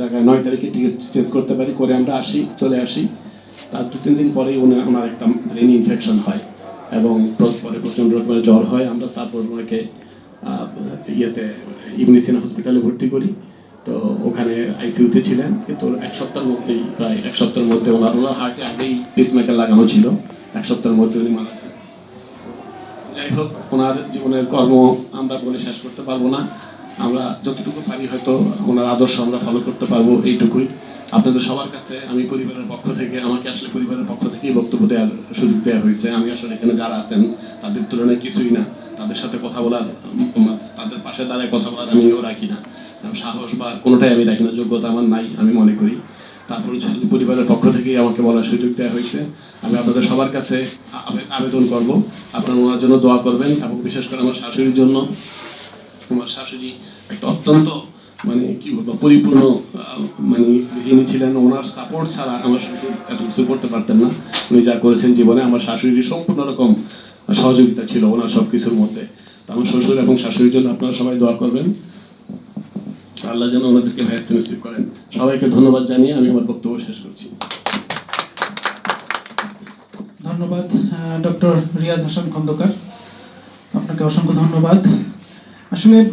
জায়গায় নয় তারিখে টিকিট চেঞ্জ করতে পারি, করে আমরা আসি, চলে আসি। তার দু, তিন দিন পরেই উনি ওনার একটা ব্রেন ইনফেকশন হয় এবং পরে প্রচণ্ড রকমের জ্বর হয়। আমরা তারপর ওনাকে ইয়েতে ইবনিসিন হসপিটালে ভর্তি করি। তো ওখানে আইসিইউতে ছিলেন। কিন্তু এক সপ্তাহের মধ্যেই, প্রায় এক সপ্তাহের মধ্যে ওনার ওনার হার্টে আগেই পেসমেকার লাগানো ছিল। এক সপ্তাহের মধ্যে উনি মারা যান যাই হোক, ওনার জীবনের কর্ম আমরা বলে শেষ করতে পারব না। আমরা যতটুকু পারি হয়তো ওনার আদর্শ আমরা ফলো করতে পারব এইটুকুই। আপনাদের সবার কাছে আমি পরিবারের পক্ষ থেকে, আমাকে আসলে পরিবারের পক্ষ থেকেই বক্তব্য দেওয়ার সুযোগ দেওয়া হয়েছে। আমি আসলে এখানে যারা আছেন, তাদের তুলনায় কিছুই না। তাদের সাথে কথা বলার তাদের পাশে দাঁড়ায় কথা বলার আমিও রাখি না। সাহস বা কোনোটাই আমি রাখি না, যোগ্যতা আমার নাই, আমি মনে করি। তারপরে পরিবারের পক্ষ থেকেই আমাকে বলার সুযোগ দেওয়া হয়েছে, আমি আপনাদের সবার কাছে আবেদন করব। আপনারা ওনার জন্য দোয়া করবেন এবং বিশেষ করে আমার শাশুড়ির জন্য। আমার শাশুড়ি একটা অত্যন্ত মানে কি বলব, পরিপূর্ণ মানে গৃহিণী ছিলেন। ওনার সাপোর্ট ছাড়া আমার শ্বশুর এত কিছু করতে পারতেন না। উনি যা করেছেন জীবনে, আমার শাশুড়ির সম্পূর্ণ রকম সহযোগিতা ছিল ওনার সব কিছুর মধ্যে। তো আমার শ্বশুর এবং শাশুড়ির জন্য আপনারা সবাই দোয়া করবেন। আল্লাহ যেন ওনাদেরকে ব্যস্ত নসিব করেন। সবাইকে ধন্যবাদ জানিয়ে আমি আমার বক্তব্য শেষ করছি। ধন্যবাদ ডক্টর রিয়াজ হাসান খন্দকার। আপনাকে অসংখ্য ধন্যবাদ। আসলে